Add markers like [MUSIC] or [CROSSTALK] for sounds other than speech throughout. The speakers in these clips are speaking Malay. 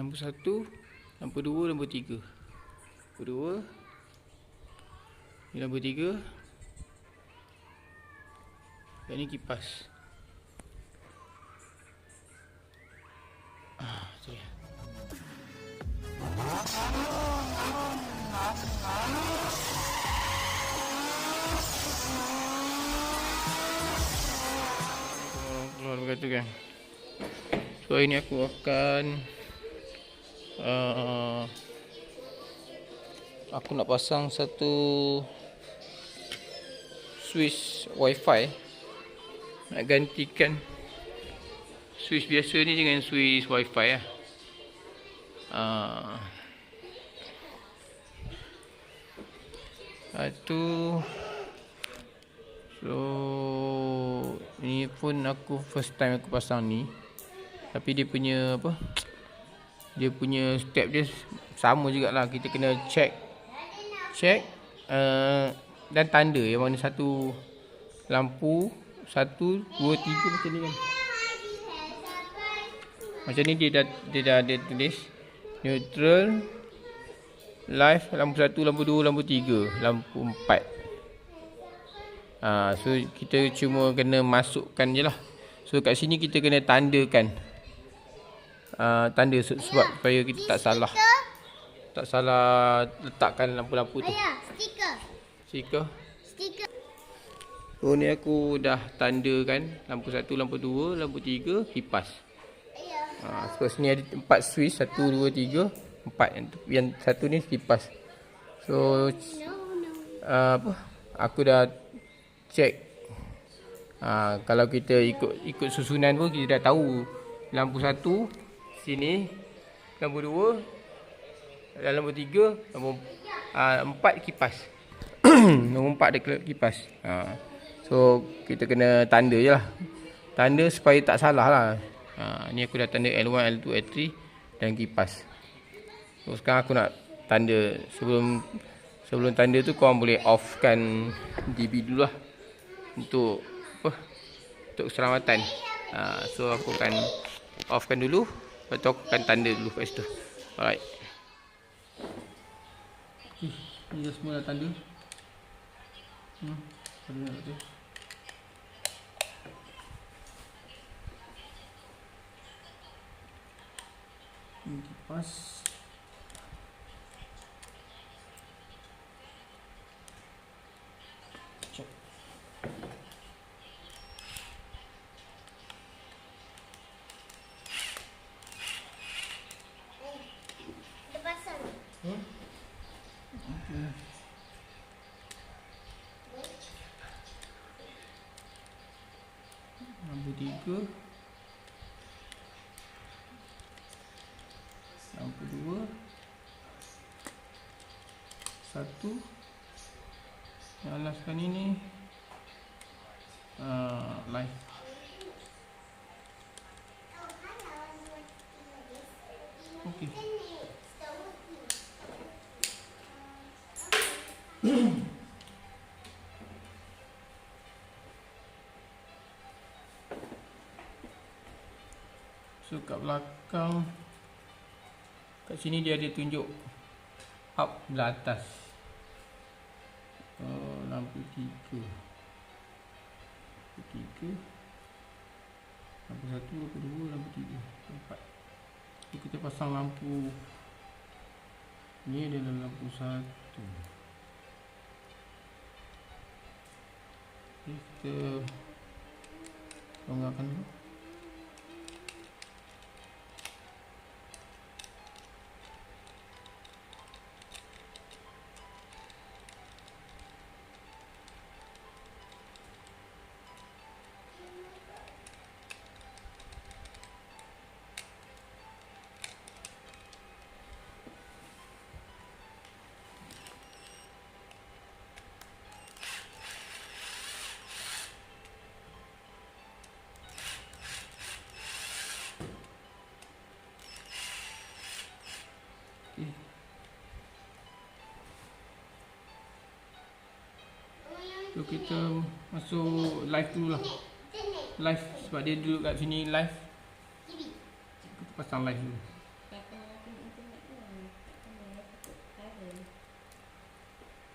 Lampu satu, lampu dua, lampu tiga. Lampu dua. Ni lampu tiga. Dan ni kipas. Ah. Keluar begitu kan. So hari ni aku akan uh, aku nak pasang satu switch wifi. Nak gantikan switch biasa ni dengan switch wifi lah. Uh, Itu So Ni pun aku first time aku pasang ni. Tapi dia punya apa Dia punya step dia Sama jugalah. Kita kena check Check uh, Dan tanda yang mana satu Lampu Satu Dua Tiga macam ni kan. Macam ni dia dah Dia dah ada tulis. Neutral Live Lampu satu Lampu dua Lampu tiga Lampu empat. Ha, so kita cuma kena masukkan je lah. So kat sini kita kena tandakan uh, Tanda sebab supaya kita tak salah. Tak salah letakkan lampu-lampu tu. Stiker. Stiker? Stiker. Oh ni aku dah tandakan. Lampu satu, lampu dua, lampu tiga, kipas. Ha, So sini ada empat switch. Satu, dua, tiga, empat. Yang, yang satu ni kipas. So uh, apa? Aku dah check. Uh, kalau kita ikut ikut susunan pun kita dah tahu. Lampu satu sini lampu dua dan lampu tiga lampu uh, empat kipas. [CLEARS THROAT] Nombor empat ada kipas. Uh, so kita kena tanda je lah. Tanda supaya tak salah lah. Uh, ni aku dah tanda L1, L2, L3 dan kipas. So sekarang aku nak tanda. Sebelum sebelum tanda tu korang boleh offkan DB dulu lah. Untuk apa? Untuk keselamatan. Ha, so aku akan offkan dulu lepas tu aku akan tanda dulu kat situ. Alright. Okay, ni dah semua dah tanda. Hmm, tanda kat tu. Ini kipas 3 sampai 2 1 yang last kali ni uh, live. Okay. Belakang. Kat sini dia ada tunjuk Up belah atas. Oh, Lampu tiga. Lampu tiga. Lampu satu, lampu dua, lampu tiga. Empat. So kita pasang lampu. Ni adalah lampu satu. Okay, kita Longgarkan dulu kita masuk live dulu lah. Live sebab dia duduk kat sini live. Kita pasang live dulu.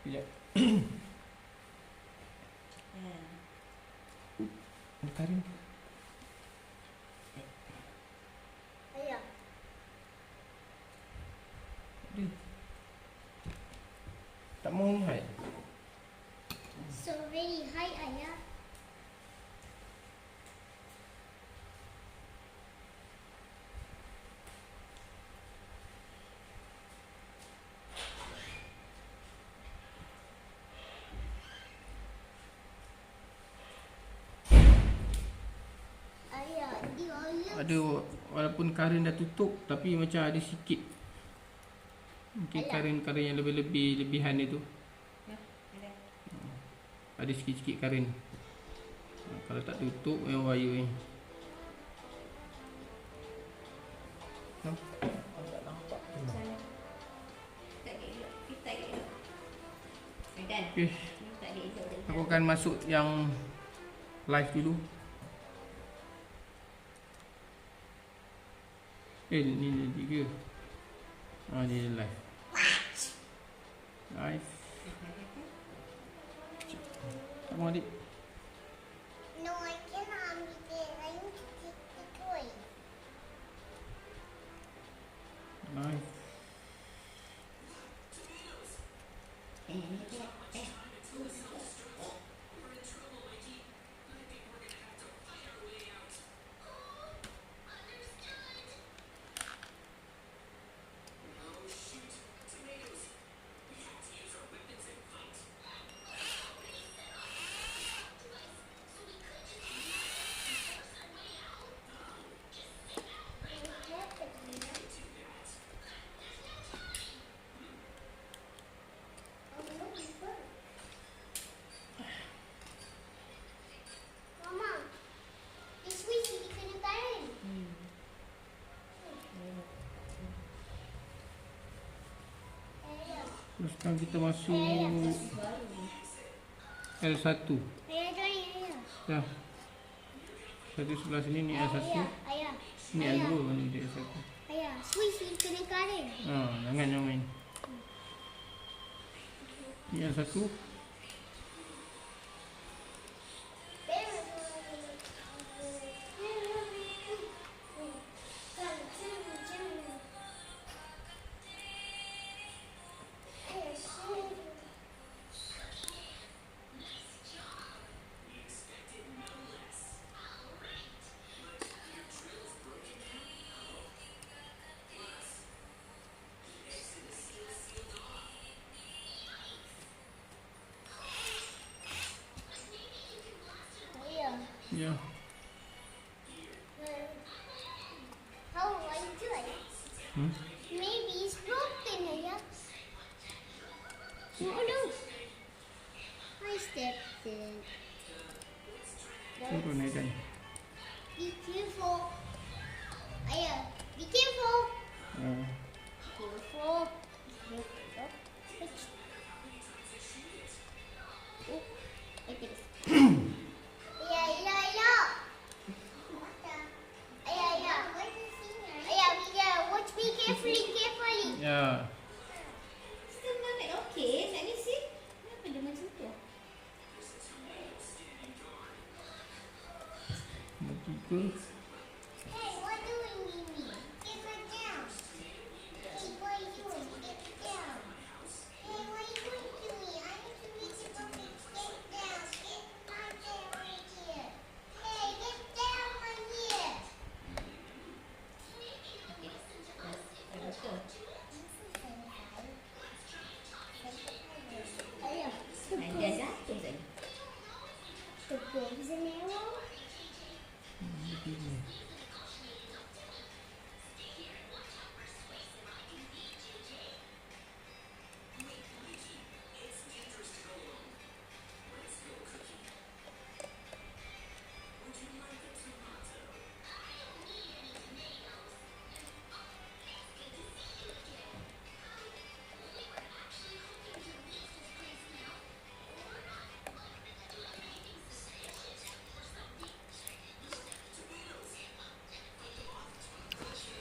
Sekejap. [COUGHS] Ada walaupun karin dah tutup tapi macam ada sikit. Mungkin Alah. karin-karin yang lebih-lebih lebihan dia tu. Ya, ada. Ada sikit-sikit karin. Ha, Kalau tak tutup yang wire ni. Ha? Okay. Aku akan masuk yang live dulu. Eh, ni ni tiga. Ah, ni live. Live. Tak mau adik. No, I cannot it. I need to take the toy. Live. Terus sekarang kita masuk Baru ni. L1. ayah join ayah. Ya. Satu sebelah sini ni L1. Ayah, ayah, Ni ayah, L2 ni dia L1. ayah. Swiss you kena kain. Ha, jangan jangan main. Ni L1. Hmm? Maybe it's broken, ayah. Oh no! I stepped in. Turun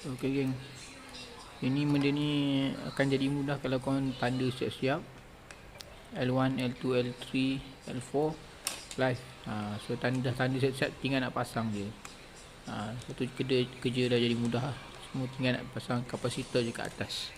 Okey geng. Ini benda ni akan jadi mudah kalau korang tanda siap-siap. L1, L2, L3, L4 live. Ha, so tanda tanda siap-siap tinggal nak pasang je. Ha, so tu kerja, kerja dah jadi mudah. Semua tinggal nak pasang kapasitor je kat atas.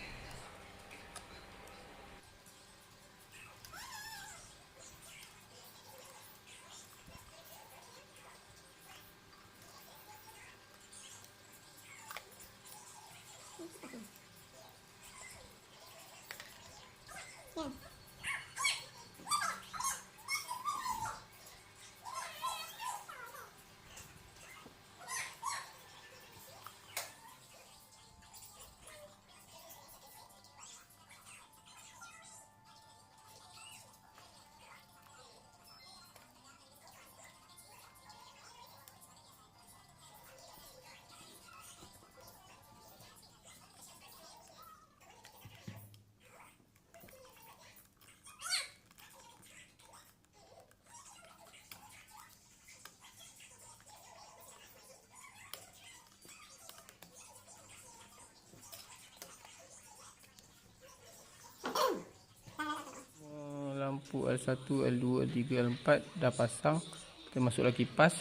Lampu L1, L2, L3, L4 dah pasang. Kita masuklah kipas.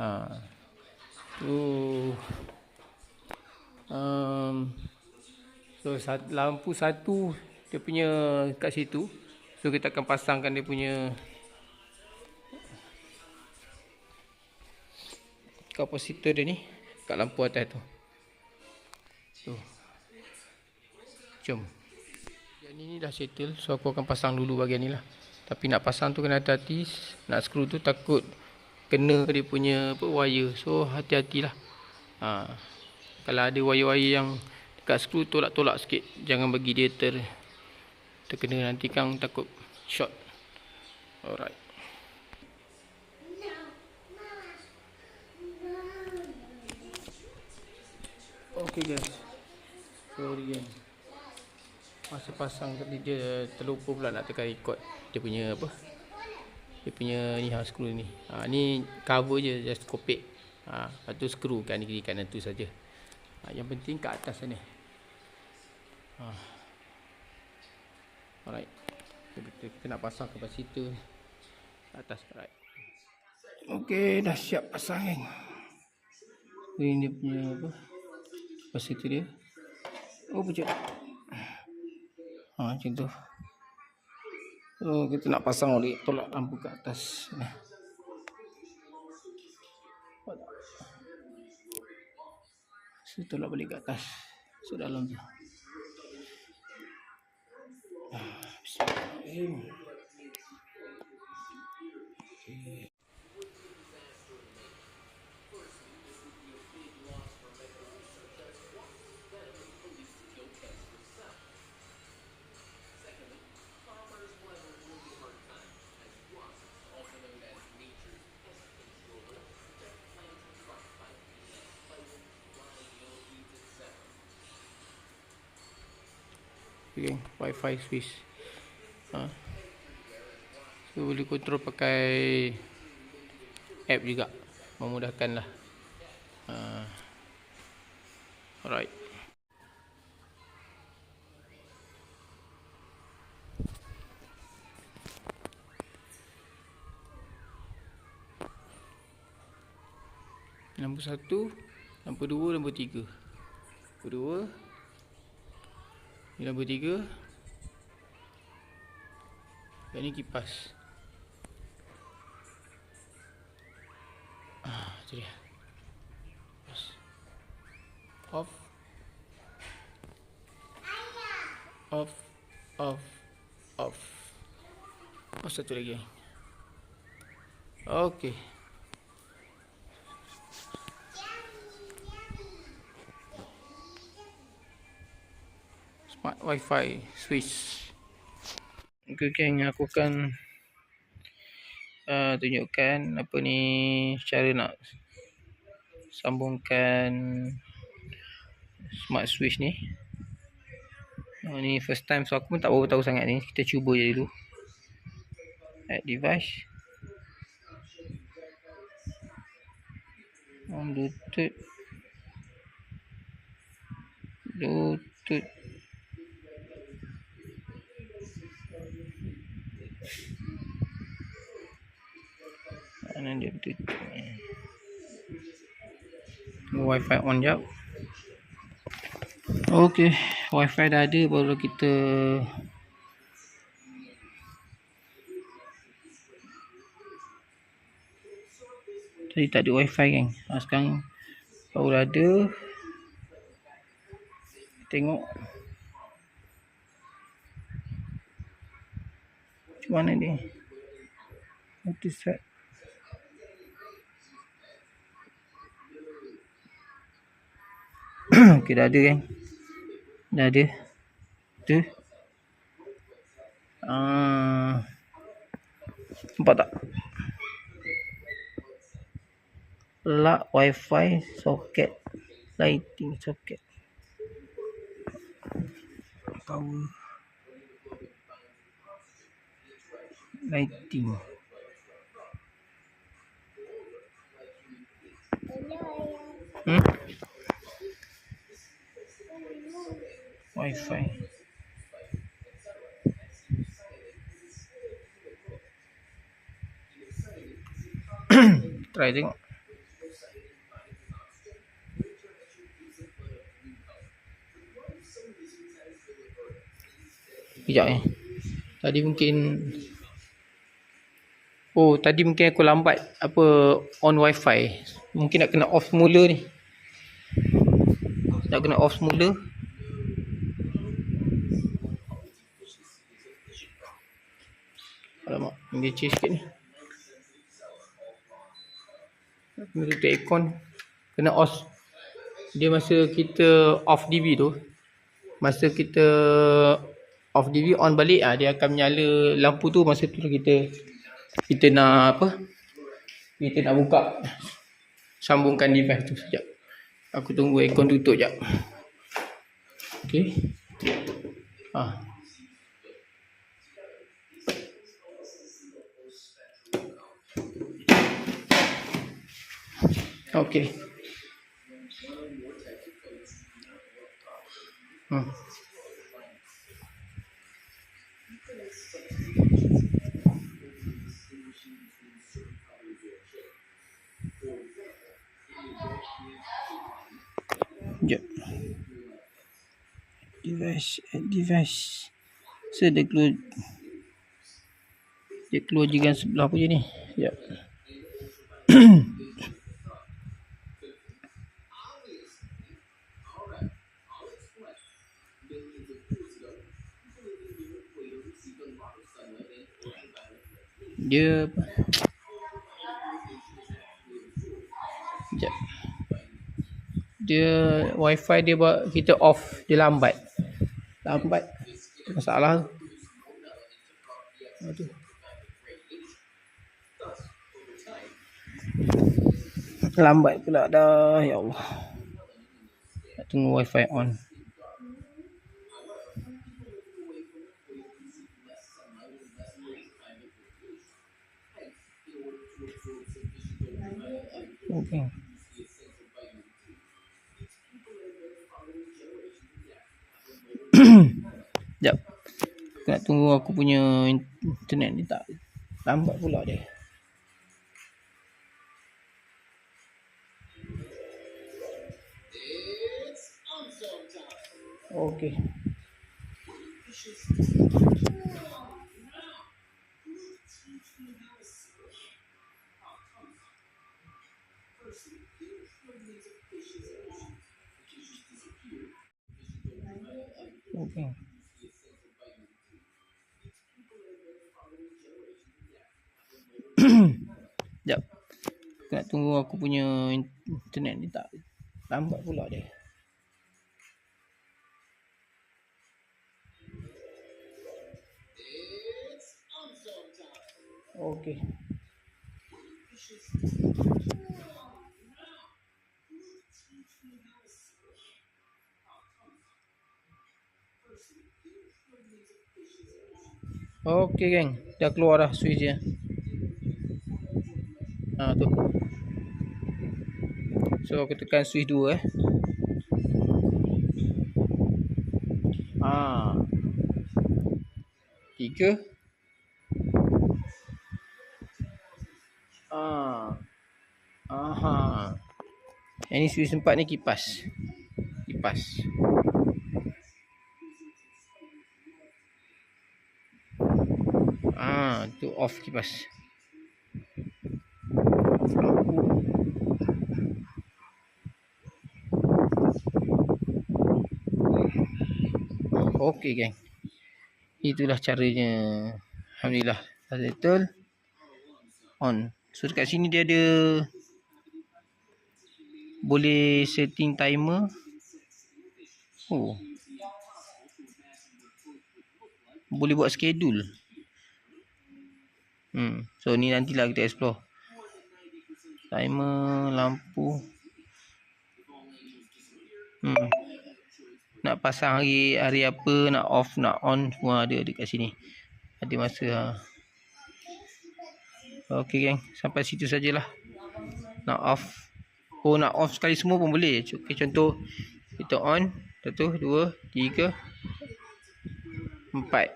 Ha. Tu um, so sat, lampu satu dia punya kat situ. So kita akan pasangkan dia punya kapasitor dia ni kat lampu atas tu. Tu. Jom. Yang ni, ni dah settle So aku akan pasang dulu bahagian ni lah. Tapi nak pasang tu kena hati-hati Nak screw tu takut Kena dia punya apa, wire. So hati-hatilah ha. Kalau ada wire-wire yang Dekat screw tolak-tolak sikit. Jangan bagi dia ter Terkena. Nanti kan takut short. Alright. Okay guys. Sorry guys Masa pasang tadi dia terlupa pula nak tekan record. Dia punya apa? Dia punya ni ha, screw ni. Ha, Ni cover je just kopek ha, Lepas tu screw kan kiri kanan tu saja. ha, Yang penting kat atas sana ha. Alright. Kita, kita nak pasang kapasitor Atas alright Okay dah siap pasang kan Ini dia punya apa? Kapasitor dia. Oh pucuk Ha, macam tu. So, kita nak pasang balik tolak lampu kat atas. Ni. So, tolak balik kat atas. So, dalam tu. Ah, Bismillahirrahmanirrahim. Okay, wifi switch. Ha. So boleh kontrol pakai app juga. Memudahkan lah. Ha. Alright. Lampu satu, lampu dua, lampu tiga. Lampu dua, Ni lampu tiga. Yang ni kipas. Ah, tu dia. Kipas. Off. Off Off Off. Oh satu lagi. Okay smart wifi switch. Okay geng aku akan uh, tunjukkan apa ni cara nak sambungkan smart switch ni. Uh, ni first time so aku pun tak tahu sangat ni. Kita cuba je dulu. Add device. On bluetooth. Bluetooth mana dia betul-betul eh? oh, wifi on jap. Ok wifi dah ada baru kita tadi tak ada wifi kan sekarang baru ada. Tengok. Macam mana ni? Nanti set. Okey dah ada kan. Dah ada. Tu. Ah. Nampak tak? Plug wifi socket lighting socket. Power. Lighting. Hmm? Wi-Fi. [COUGHS] Try tengok. Sekejap eh. Tadi mungkin Oh, tadi mungkin aku lambat apa on wifi. Mungkin nak kena off semula ni. Nak kena off semula. Alamak, leceh sikit ni. Kena tutup aircon. Kena off. Dia masa kita off DB tu. Masa kita off DB on balik ah dia akan menyala lampu tu masa tu kita kita nak apa? Kita nak buka sambungkan device tu sekejap. Aku tunggu aircon tutup jap. Okey. Ah. Okey. Hmm. Device. So, dia keluar. Dia keluar jiran sebelah apa je ni. Sekejap. [COUGHS] Dia? Sekejap. Dia wifi dia buat kita off. Dia lambat. Lambat. Masalah tu. Aduh. Lambat pula dah. Ya Allah. Nak tunggu wifi on. Okay. Sekejap. Aku nak tunggu aku punya internet ni tak lambat pula dia. Okey. Okey. Sekejap. Aku nak tunggu aku punya internet ni tak lambat pula dia. Okey. Okey geng, dah keluar dah switch dia. Ha tu. So aku tekan switch 2 eh. Ha. 3 Ah. Aha. Yang ni switch empat ni kipas. Kipas. Ah, tu off kipas. Lampu. Okey geng. Itulah caranya. Alhamdulillah. Settle. On. So dekat sini dia ada boleh setting timer. Oh. Boleh buat schedule. Hmm. So ni nantilah kita explore. Timer, lampu. Hmm. Nak pasang hari hari apa, nak off, nak on semua ada dekat sini. Ada masa ha. Okey geng, sampai situ sajalah. Nak off. Oh nak off sekali semua pun boleh. Okey contoh kita on satu, dua, tiga, empat.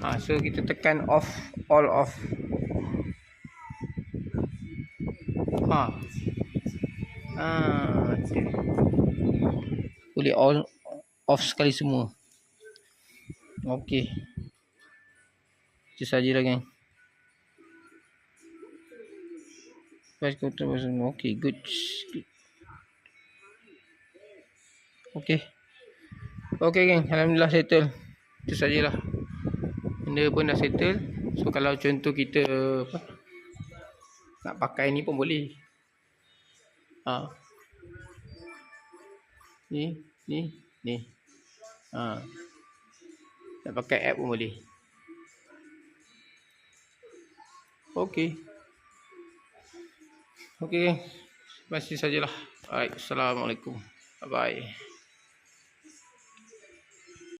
Ha, so kita tekan off, all off. Ha. Ha. Boleh all off sekali semua. Okey. Itu sajalah geng. Baik kau terus. Okey, good. good. Okey. Okey geng, alhamdulillah settle. Itu sajalah. Benda pun dah settle. So kalau contoh kita apa? Nak pakai ni pun boleh. Ha. Ni, ni, ni. Ha. Nak pakai app pun boleh. Okey. Okey. Masih sajalah. Baik. Assalamualaikum. Bye bye.